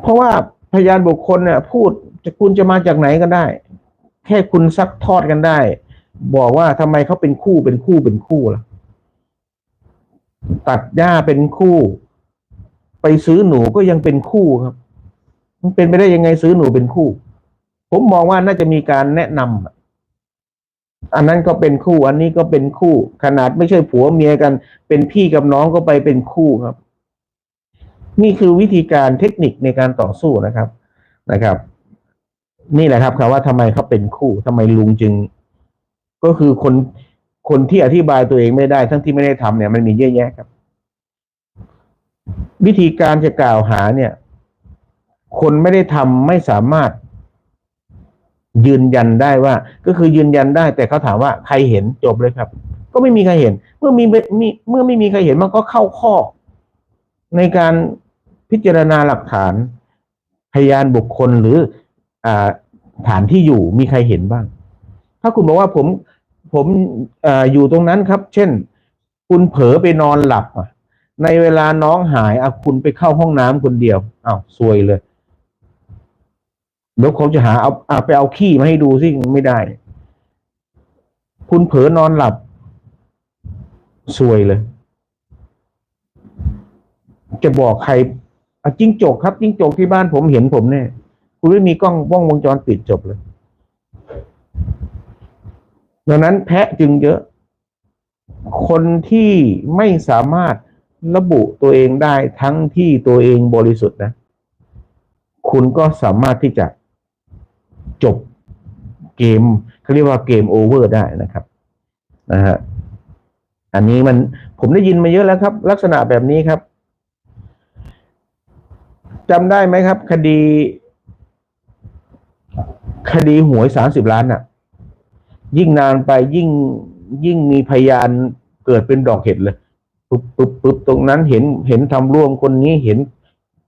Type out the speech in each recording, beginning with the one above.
เพราะว่าพยานบุคคลเนี่ยพูดจะคุณจะมาจากไหนก็ได้ แค่คุณซักทอดกันได้ บอกว่าทำไมเขาเป็นคู่เป็นคู่เป็นคู่ล่ะ ตัดหญ้าเป็นคู่ ไปซื้อหนูก็ยังเป็นคู่ครับ มันเป็นไปได้ยังไงซื้อหนูเป็นคู่ ผมมองว่าน่าจะมีการแนะนำอะอันนั้นก็เป็นคู่ อันนี้ก็เป็นคู่ ขนาดไม่ใช่ผัวเมียกัน เป็นพี่กับน้องก็ไปเป็นคู่ครับ นี่คือวิธีการเทคนิคในการต่อสู้นะครับนะครับ นี่แหละครับคำว่าทำไมเขาเป็นคู่ทำไมลุงจึง ก็คือคนคนที่อธิบายตัวเองไม่ได้ ทั้งที่ไม่ได้ทำเนี่ย มันมีเยอะแยะครับ วิธีการจะกล่าวหาเนี่ย คนไม่ได้ทำไม่สามารถ ยืนยันได้ว่า ก็คือยืนยันได้ แต่เขาถามว่าใครเห็นจบเลยครับ ก็ไม่มีใครเห็น เมื่อมีมีเมื่อไม่มีใครเห็นมันก็เข้าข้อในการ พิจารณาหลักฐาน พยานบุคคลหรืออฐานที่อยู่มีใครเห็นบ้าง ถ้าคุณบอกว่าผมผมออยู่ตรงนั้นครับ เช่น คุณเผลอไปนอนหลับในเวลาน้องหายอะคุณไปเข้าห้องน้ำคนเดียวอ้าวซวยเลยเดี๋ยวเขาจะหาเอาอะไปเอาขี้มาให้ดูสิไม่ได้ คุณเผลอนอนหลับซวยเลย จะบอกใคร อะจิ้งจกครับจิ้งจกที่บ้านผมเห็นผมแน่คุณไม่มีกล้องว่องวงจรปิดจบเลยดังนั้นแพะจึงเยอะ คนที่ไม่สามารถระบุตัวเองได้ทั้งที่ตัวเองบริสุทธิ์นะ คุณก็สามารถที่จะจบเกมเขาเรียกว่าเกมโอเวอร์ได้นะครับนะฮะอันนี้มันผมได้ยินมาเยอะแล้วครับ ลักษณะแบบนี้ครับ จำได้ไหมครับ คดี คดีหวยสามสิบล้านอะ ยิ่งนานไปยิ่งยิ่งมีพยานเกิดเป็นดอกเห็ดเลยปุ๊บปุ๊บปุ๊บตรงนั้นเห็นเห็นทำร่วมคนนี้เห็น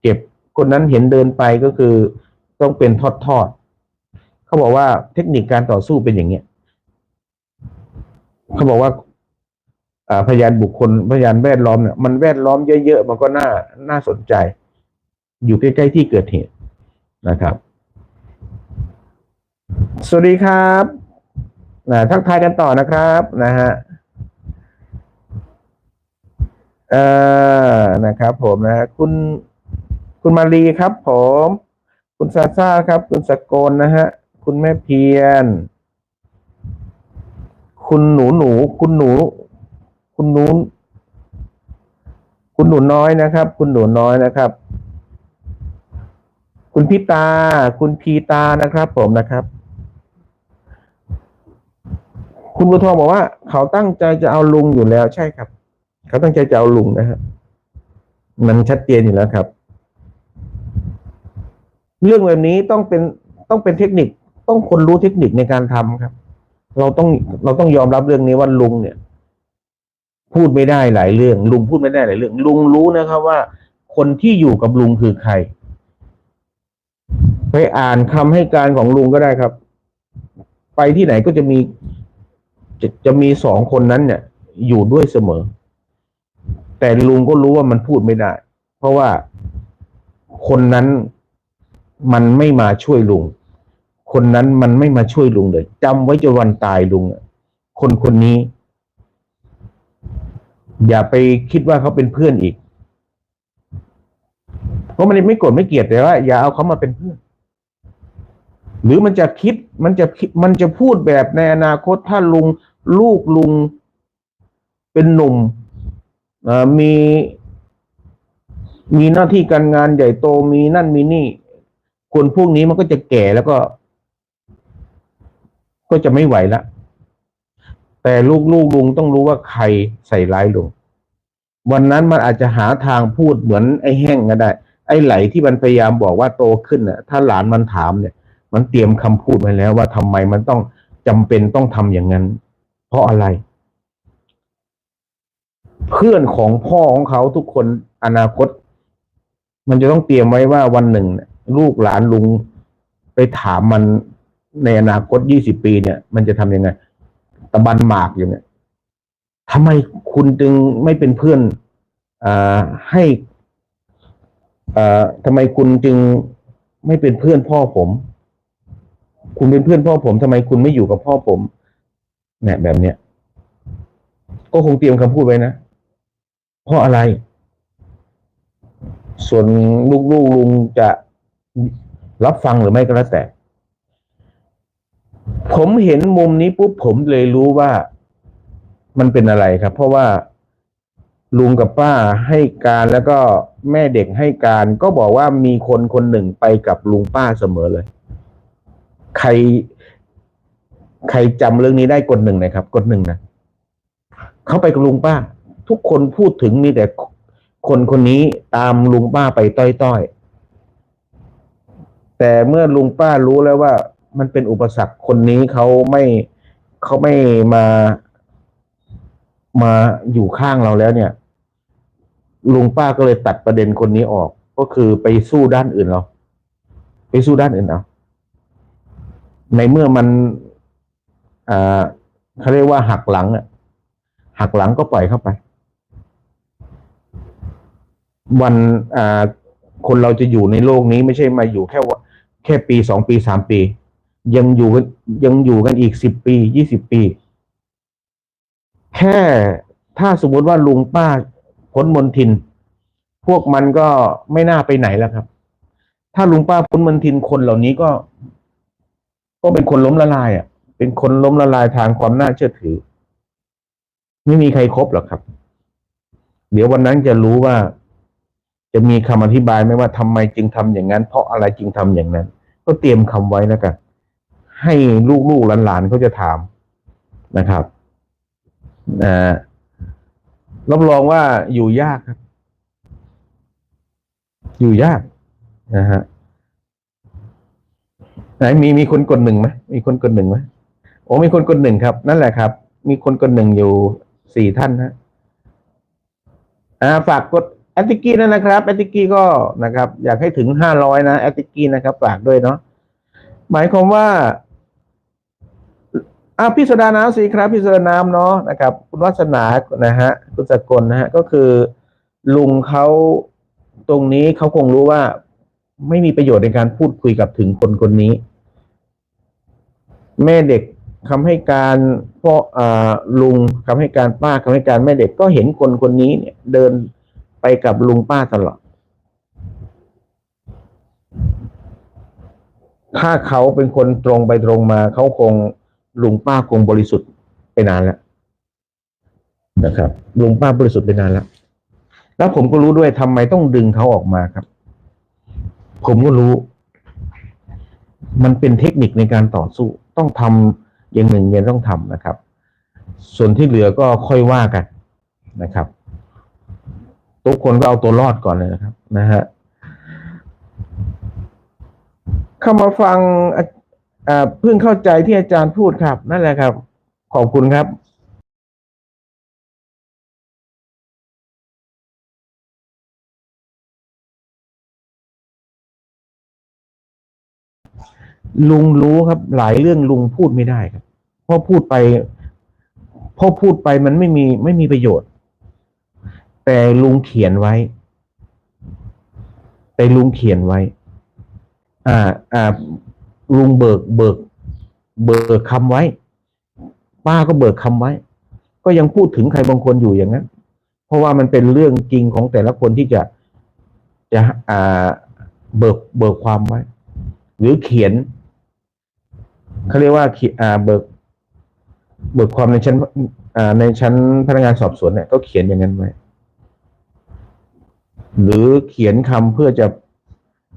เก็บคนนั้นเห็นเดินไปก็คือต้องเป็นทอดทอดเขาบอกว่าเทคนิคการต่อสู้เป็นอย่างเนี้ยเขาบอกว่าอ่าพยานบุคคลพยานแวดล้อมเนี่ยมันแวดล้อมเยอะๆมันก็น่าน่าสนใจ อยู่ใกล้ๆที่เกิดเหตุนะครับ สวัสดีครับนะทักทายกันต่อนะครับนะฮะเอ่อนะครับ ผมนะฮะคุณคุณมารีครับ ผม คุณซาซ่าครับ คุณสกลนะฮะคุณแม่เพียรคุณหนูหนูคุณหนู คุณหนู คุณหนูน้อยนะครับ คุณหนูน้อยนะครับ คุณพิตา คุณพีตานะครับผมนะครับ คุณบุญทองบอกว่า เขาตั้งใจจะเอาลุงอยู่แล้วใช่ครับ เขาตั้งใจจะเอาลุงนะครับมันชัดเจนอยู่แล้วครับ เรื่องแบบนี้ต้องเป็นต้องเป็นเทคนิค ต้องคนรู้เทคนิคในการทำครับ เราต้องเราต้องยอมรับเรื่องนี้ว่าลุงเนี่ย พูดไม่ได้หลายเรื่อง ลุงพูดไม่ได้หลายเรื่อง ลุงรู้นะครับว่า คนที่อยู่กับลุงคือใคร ไปอ่านคำให้การของลุงก็ได้ครับ ไปที่ไหนก็จะมีจะจะมีสองคนนั้นเนี่ย อยู่ด้วยเสมอ แต่ลุงก็รู้ว่ามันพูดไม่ได้ เพราะว่าคนนั้นมันไม่มาช่วยลุง คนนั้นมันไม่มาช่วยลุงเลยจำไว้จนวันตายลุงคนคนนี้ อย่าไปคิดว่าเขาเป็นเพื่อนอีกเพราะมันไม่โกรธไม่เกลียดแต่ว่าอย่าเอาเขามาเป็นเพื่อน หรือมันจะคิดมันจะคิดมันจะพูดแบบในอนาคตถ้าลุงลูกลุงเป็นหนุ่มมีมีหน้าที่การงานใหญ่โตมีนั่นมีนี่ คนพวกนี้มันก็จะแก่แล้วก็ ก็จะไม่ไหวละแต่ลูกลูกลุงต้องรู้ว่าใครใส่ร้ายลุงวันนั้นมันอาจจะหาทางพูดเหมือนไอ้แห้งก็ได้ ไอ้ไหลที่มันพยายามบอกว่าโตขึ้นน่ะ ถ้าหลานมันถามเนี่ย มันเตรียมคำพูดไว้แล้วว่าทำไมมันต้องจำเป็นต้องทำอย่างนั้น เพราะอะไร เพื่อนของพ่อของเขาทุกคนอนาคต มันจะต้องเตรียมไว้ว่าวันหนึ่งลูกหลานลุงไปถามมันในอนาคตยี่สิบปีเนี่ย มันจะทำยังไง ตะบันหมากอยู่เนี่ยทำไมคุณจึงไม่เป็นเพื่อนอ่าให้อ่อทำไมคุณจึงไม่เป็นเพื่อนพ่อผม คุณเป็นเพื่อนพ่อผมทำไมคุณไม่อยู่กับพ่อผมเนี่ยแบบเนี้ยก็คงเตรียมคำพูดไว้นะเพราะอะไร ส่วนลูกๆลุงจะรับฟังหรือไม่ก็แล้วแต่ ผมเห็นมุมนี้ปุ๊บผมเลยรู้ว่ามันเป็นอะไรครับ เพราะว่าลุงกับป้าให้การแล้วก็แม่เด็กให้การ ก็บอกว่ามีคนคนหนึ่งไปกับลุงป้าเสมอเลย ใคร ใครจำเรื่องนี้ได้กดหนึ่งนะครับ กดหนึ่งนะเขาไปกับลุงป้า ทุกคนพูดถึงมีแต่คนคนนี้ตามลุงป้าไปต้อยๆแต่เมื่อลุงป้ารู้แล้วว่า มันเป็นอุปสรรคคนนี้เขาไม่เขาไม่มา มาอยู่ข้างเราแล้วเนี่ย ลุงป้าก็เลยตัดประเด็นคนนี้ออก ก็คือไปสู้ด้านอื่นเราไปสู้ด้านอื่นเอา ในเมื่อมันเขาเรียกว่าหักหลังอะหักหลังก็ปล่อยเข้าไป วันคนเราจะอยู่ในโลกนี้ไม่ใช่มาอยู่แค่ว่าแค่ปีสองปีสามปี ยังอยู่กันยังอยู่กันอีกสิบปียี่สิบปี แค่ถ้าสมมติว่าลุงป้าพ้นมนทิน พวกมันก็ไม่น่าไปไหนแล้วครับ ถ้าลุงป้าพ้นมนทินคนเหล่านี้ก็ ก็เป็นคนล้มละลายอะ เป็นคนล้มละลายทางความน่าเชื่อถือ ไม่มีใครครบหรอกครับ เดี๋ยววันนั้นจะรู้ว่า จะมีคำอธิบายไหมว่าทำไมจึงทำอย่างนั้น เพราะอะไรจึงทำอย่างนั้น ก็เตรียมคำไว้แล้วกันให้ลูกๆหลานๆเขาจะถามนะครับอ่ารับรองว่าอยู่ยากครับ อยู่ยากนะฮะ ไหนมีมีคนกดหนึ่งไหมมีคนกดหนึ่งไหมโอ้มีคนกดหนึ่งครับ นั่นแหละครับ มีคนกดหนึ่งอยู่สี่ท่านนะอ่าฝากกดแอตติกี้นั่นนะครับแอตติกี้ก็นะครับ อยากให้ถึงห้าร้อยนะแอตติกี้นะครับ ฝากด้วยเนาะหมายความว่าอ่าพี่โซดาน้ำสิครับพี่โซดาน้ำเนาะนะครับ คุณวัฒนานะฮะคุณสกลนะฮะก็คือลุงเขาตรงนี้เขาคงรู้ว่า ไม่มีประโยชน์ในการพูดคุยกับถึงคนคนนี้ แม่เด็กคำให้การพ่ออลุงคำให้การป้าคำให้การแม่เด็กก็เห็นคนคนนี้เนี่ย เดินไปกับลุงป้าตลอด ถ้าเขาเป็นคนตรงไปตรงมาเขาคงลุงป้าคงบริสุทธิ์ไปนานแล้วนะครับลุงป้าบริสุทธิ์ไปนานแล้ว แล้วผมก็รู้ด้วยทำไมต้องดึงเขาออกมาครับ ผมก็รู้ มันเป็นเทคนิคในการต่อสู้ ต้องทำอย่างหนึ่งย่างต้องทำนะครับ ส่วนที่เหลือก็ค่อยว่ากันนะครับ ทุกคนก็เอาตัวรอดก่อนเลยนะครับ นะฮะเข้ามาฟังเพิ่งเข้าใจที่อาจารย์พูดครับ นั่นแหละครับ ขอบคุณครับ ลุงรู้ครับ หลายเรื่องลุงพูดไม่ได้ครับเพราะพูดไปเพราะพูดไปมันไม่มีไม่มีประโยชน์ แต่ลุงเขียนไว้ แต่ลุงเขียนไว้ อ่า อ่า ลุงเบิก เบิก เบิกคำไว้ ป้าก็เบิกคำไว้ ก็ยังพูดถึงใครบางคนอยู่อย่างนั้นเพราะว่ามันเป็นเรื่องจริงของแต่ละคนที่จะจะอ่าเบิกเบิกความไว้ หรือเขียน เขาเรียกว่าเขีอาเบิกเบิกความในชั้นในชั้นพนักงานสอบสวนเนี่ยก็เขียนอย่างนั้นไว้หรือเขียนคำเพื่อจะ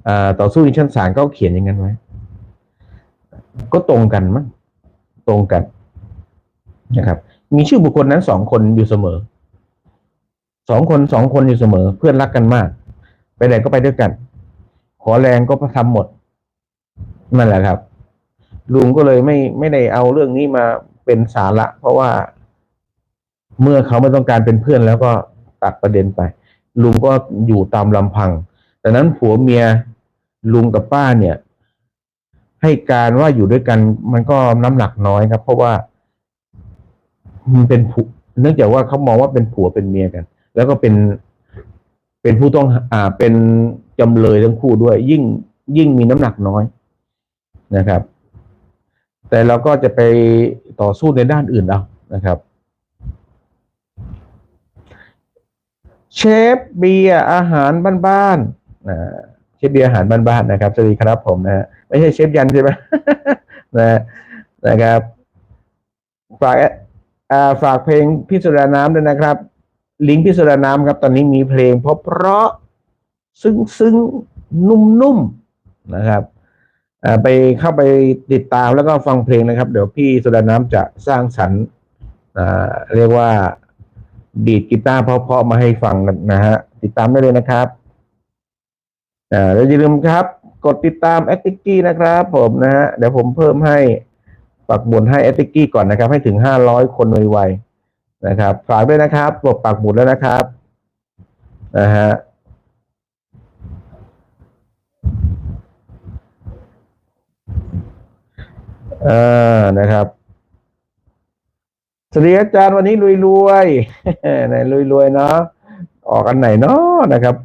อต่อสู้ในชั้นศาลก็เขียนอย่างนั้นไว้ก็ตรงกันมั้งตรงกันนะครับ มีชื่อบุคคลนั้นสองคนอยู่เสมอสองคนสองคนอยู่เสมอ เพื่อนรักกันมาก ไปไหนก็ไปด้วยกัน ขอแรงก็ทำหมด นั่นแหละครับ ลุงก็เลยไม่ไม่ได้เอาเรื่องนี้มาเป็นสาระ เพราะว่า เมื่อเขาไม่ต้องการเป็นเพื่อนแล้วก็ตัดประเด็นไป ลุงก็อยู่ตามลำพังดังนั้นผัวเมียลุงกับป้าเนี่ย ให้การว่าอยู่ด้วยกันมันก็น้ำหนักน้อยครับ เพราะว่ามันเป็นผัวเนื่องจากว่าเขามองว่าเป็นผัวเป็นเมียกัน แล้วก็เป็นเป็นผู้ต้องอ่าเป็นจำเลยทั้งคู่ด้วย ยิ่งยิ่งมีน้ำหนักน้อยนะครับ แต่เราก็จะไปต่อสู้ในด้านอื่นเอานะครับเชฟเบียอาหารบ้านๆนะเชฟเบียอาหารบ้านๆนะครับสวัสดีครับผมนะไม่ใช่เชฟยันใช่ไหมนะนะครับฝากฝากเพลงพี่สุดาน้ำด้วยนะครับ ลิงก์พี่สุดาน้ำครับ ตอนนี้มีเพลงเพราะเพราะซึ้งซึ้งนุ่มนุ่มๆนะครับ ไปเข้าไปติดตามแล้วก็ฟังเพลงนะครับ เดี๋ยวพี่สุดาน้ำจะสร้างสรรค์เรียกว่าดีดกีตาร์เพราะๆมาให้ฟังนะฮะติดตามได้เลยนะครับอ่าแล้วอย่าลืมครับ กดติดตามแอตติกี้นะครับ ผมนะฮะเดี๋ยวผมเพิ่มให้ปักหมุดให้แอตติกี้ก่อนนะครับ ให้ถึงห้าร้อยคนไวๆนะครับ ฝากด้วยนะครับกดปักหมุดแล้วนะครับนะฮะ อ่านะครับสวัสดีอาจารย์วันนี้รวยรวยๆไหนรวยรวยๆเนาะออกอันไหนเนาะนะครับ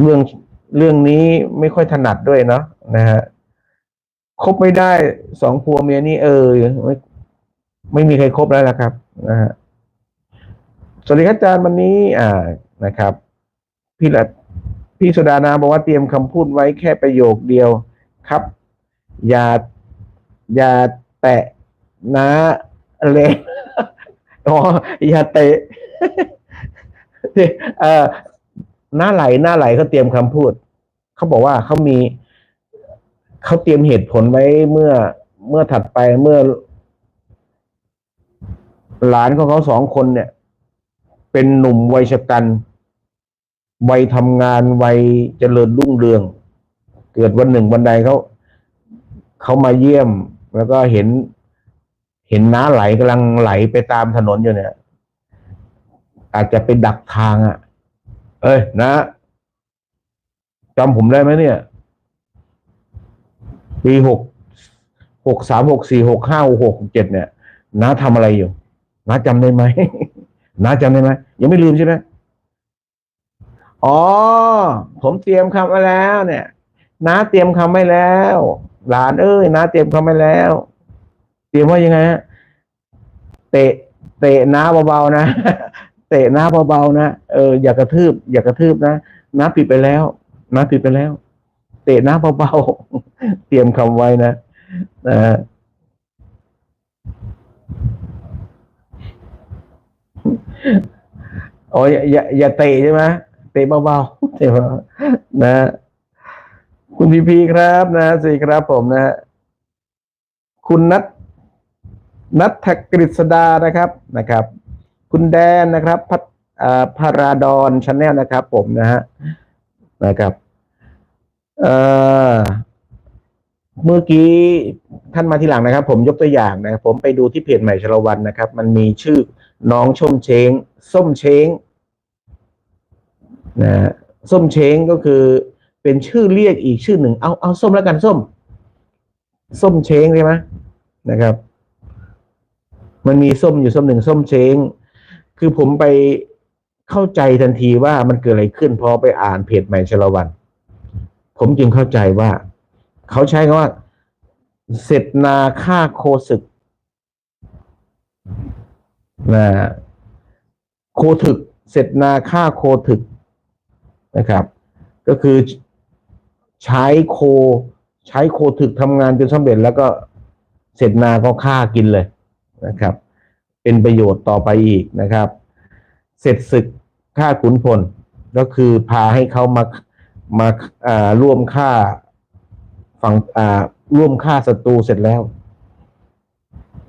เรื่องเรื่องนี้ไม่ค่อยถนัดด้วยเนาะนะฮะคบไม่ได้สองผัวเมียนี่เออไม่ไม่มีใครคบแล้วละครับนะฮะสวัสดีครับอาจารย์วันนี้ อ่านะครับ พี่ละพี่สุดานาบอกว่าเตรียมคำพูดไว้แค่ประโยคเดียวครับ อย่า อย่าแตะนะเลยอ๋ออย่าเตะเออหน้าไหลหน้าไหลเขาเตรียมคำพูด เขาบอกว่าเขามีเขาเตรียมเหตุผลไว้เมื่อเมื่อถัดไปเมื่อ หลานของเขาสองคนเนี่ย เป็นหนุ่มวัยชะกันวัยทำงานวัยเจริญรุ่งเรือง เกิดวันหนึ่งวันใดเขา เขามาเยี่ยม แล้วก็เห็น เห็นน้าไหลกำลังไหลไปตามถนนอยู่เนี่ย อาจจะไปดักทางอะ เอ้ยนะจำผมได้ไหมเนี่ย ปีหกหกสามหกสี่หกห้าหกเจ็ดเนี่ยน้าทำอะไรอยู่น้าจำได้ไหมน้าจำได้ไหมยังไม่ลืมใช่ไหมอ๋อ ผมเตรียมคำไว้แล้ว เนี่ยน้าเตรียมคำไว้แล้ว หลานเอ้ยน้าเตรียมคำไว้แล้ว เตรียมว่ายังไงฮะเตะ เตะน้าเบาๆนะเตะน้าเบาๆนะเอออย่ากระทืบ อย่ากระทืบนะน้าผิดไปแล้วน้าผิดไปแล้ว เตะน้าเบาๆเตรียมคำไว้นะนะโอ้ยอย่าอย่าเตะใช่ไหมเตะเบาๆเตะเบานะ คุณพีพีครับนะสวัสดีครับผมนะฮะคุณนัทนัทกฤษดานะครับนะครับ คุณแดนนะครับพัฒอ่าพาราดอนชาแนลนะครับ ผมนะฮะนะครับเอ่อเมื่อกี้ท่านมาทีหลังนะครับ ผมยกตัวอย่างนะผมไปดูที่เพจใหม่ชลวันนะครับ มันมีชื่อน้องชมเชงส้มเชงนะฮะส้มเชงก็คือ เป็นชื่อเรียกอีกชื่อหนึ่ง เอาเอาส้มแล้วกันส้ม ส้มเชงใช่ไหมนะครับ มันมีส้มอยู่ส้มหนึ่งส้มเชงคือผมไปเข้าใจทันทีว่ามันเกิดอะไรขึ้นพอไปอ่านเพจใหม่ชลวัน ผมจึงเข้าใจว่า เขาใช้คำว่า เสร็จนาฆ่าโคศึกนะโคถึก เสร็จนาฆ่าโคถึกนะครับ ก็คือ ใช้โค ใช้โคถึกทำงานจนสำเร็จแล้วก็เสร็จนาก็ฆ่ากินเลยนะครับ เป็นประโยชน์ต่อไปอีกนะครับ เสร็จศึกฆ่าขุนพลก็คือพาให้เขามามาอ่าร่วมฆ่าฝั่งอ่าร่วมฆ่าศัตรูเสร็จแล้ว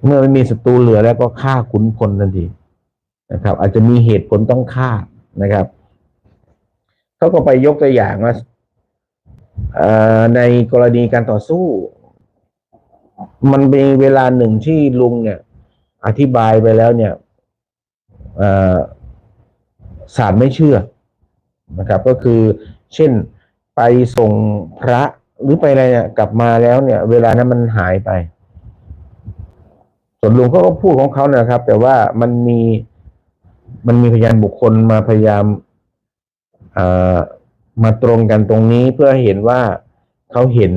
เมื่อไม่มีศัตรูเหลือแล้วก็ฆ่าขุนพลทันทีนะครับ อาจจะมีเหตุผลต้องฆ่านะครับเขาก็ไปยกตัวอย่างว่า ในกรณีการต่อสู้ มันมีเวลาหนึ่งที่ลุงเนี่ย อธิบายไปแล้วเนี่ยศาลไม่เชื่อนะครับ ก็คือเช่นไปส่งพระหรือไปอะไรเนี่ยกลับมาแล้วเนี่ย เวลานั้นมันหายไป ส่วนลุงเขาก็พูดของเขานะครับ แต่ว่ามันมีมันมีพยานบุคคลมาพยายามอ่า มาตรงกันตรงนี้เพื่อให้เห็นว่าเขาเห็น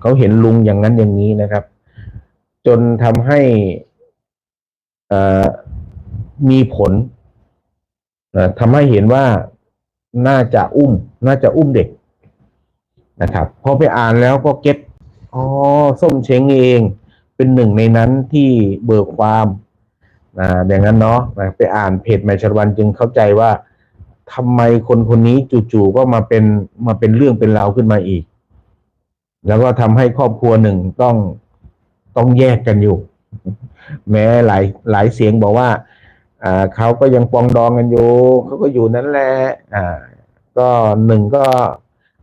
เขาเห็นลุงอย่างนั้นอย่างนี้นะครับ จนทำให้มีผลทำให้เห็นว่าน่าจะอุ้ม น่าจะอุ้มเด็กนะครับพอไปอ่านแล้วก็เก็ตอ๋อส้มเช้งเอง เป็นหนึ่งในนั้นที่เบิกความนะอย่างนั้นเนาะไปอ่านเพจแมชรวันจึงเข้าใจว่า ทำไมคนคนนี้จู่ๆก็มาเป็นมาเป็นเรื่องเป็นราวขึ้นมาอีก แล้วก็ทำให้ครอบครัวหนึ่งต้องต้องแยกกันอยู่ แม้หลายหลายเสียงบอกว่า อ่าเขาก็ยังปองดองกันอยู่เขาก็อยู่นั่นแหละอ่า ก็หนึ่งก็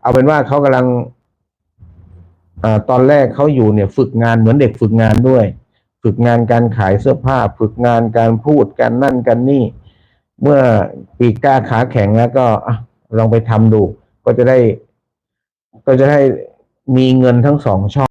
เอาเป็นว่าเขากำลังอ่าตอนแรกเขาอยู่เนี่ย ฝึกงานเหมือนเด็กฝึกงานด้วย ฝึกงานการขายเสื้อผ้า ฝึกงานการพูดการนั่นกันนี่ เมื่อปีกกล้าขาแข็งแล้วก็อลองไปทำดูก็จะได้ ก็จะได้มีเงินทั้งสองช่อง